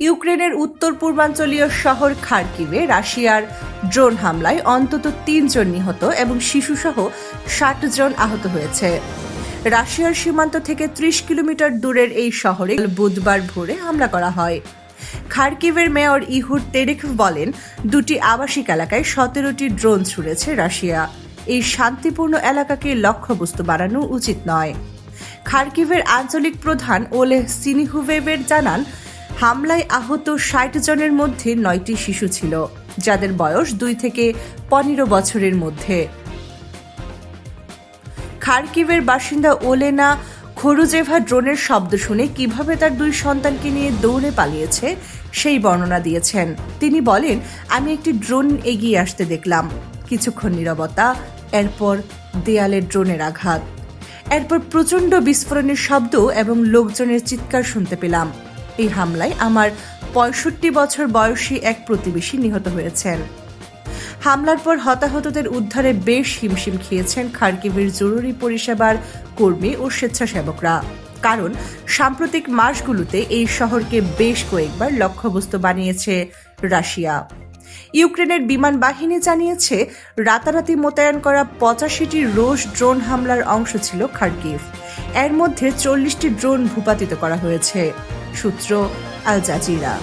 ইউক্রেনের উত্তর পূর্বাঞ্চলীয় শহর খার্কিভে রাশিয়ার ড্রোন হামলায় অন্তত তিনজন নিহত এবং শিশুসহ ষাট জন আহত হয়েছে। রাশিয়ার সীমান্ত থেকে ত্রিশ কিলোমিটার দূরের এই শহরে বুধবার ভোরে হামলা করা হয়। খার্কিভের মেয়র ইহুর তেরেখ বলেন, দুটি আবাসিক এলাকায় সতেরোটি ড্রোন ছুড়েছে রাশিয়া। এই শান্তিপূর্ণ এলাকাকে লক্ষ্যবস্তু বানানো উচিত নয়। খার্কিভের আঞ্চলিক প্রধান ওলে সিনিহুভেবের জানান হামলায় আহত ষাট জনের মধ্যে নয়টি শিশু ছিল, যাদের বয়স দুই থেকে পনেরো বছরের মধ্যে। খার্কিভের বাসিন্দা ওলেনা খরুজেভা ড্রোনের শব্দ শুনে কীভাবে তার দুই সন্তানকে নিয়ে দৌড়ে পালিয়েছে, সেই বর্ণনা দিয়েছেন। তিনি বলেন, আমি একটি ড্রোন এগিয়ে আসতে দেখলাম। কিছুক্ষণ নিরবতা, এরপর দেয়ালে ড্রোনের আঘাত। এরপর প্রচণ্ড বিস্ফোরণের শব্দ এবং লোকজনের চিৎকার শুনতে পেলাম। এই হামলায় আমার পঁয়ষট্টি বছর বয়সী এক প্রতিবেশী নিহত হয়েছেন। হামলার পর হতাহতদের উদ্ধারে বেশ হিমশিম খেয়েছেন খার্কিভের জরুরি পরিষেবার কর্মী ও স্বেচ্ছাসেবকরা। কারণ, সাম্প্রতিক মাসগুলোতে এই শহরকে বেশ কয়েকবার লক্ষ্যবস্তু বানিয়েছে রাশিয়া। ইউক্রেনের বিমান বাহিনী জানিয়েছে, রাতারাতি মোতায়েন করা পঁচাশিটি রোস ড্রোন হামলার অংশ ছিল খার্কিভ। এর মধ্যে চল্লিশটি ড্রোন ভূপাতিত করা হয়েছে। সূত্র আল জাজিরা।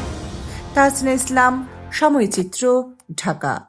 তাজনে ইসলাম সময়চিত্র ঢাকা।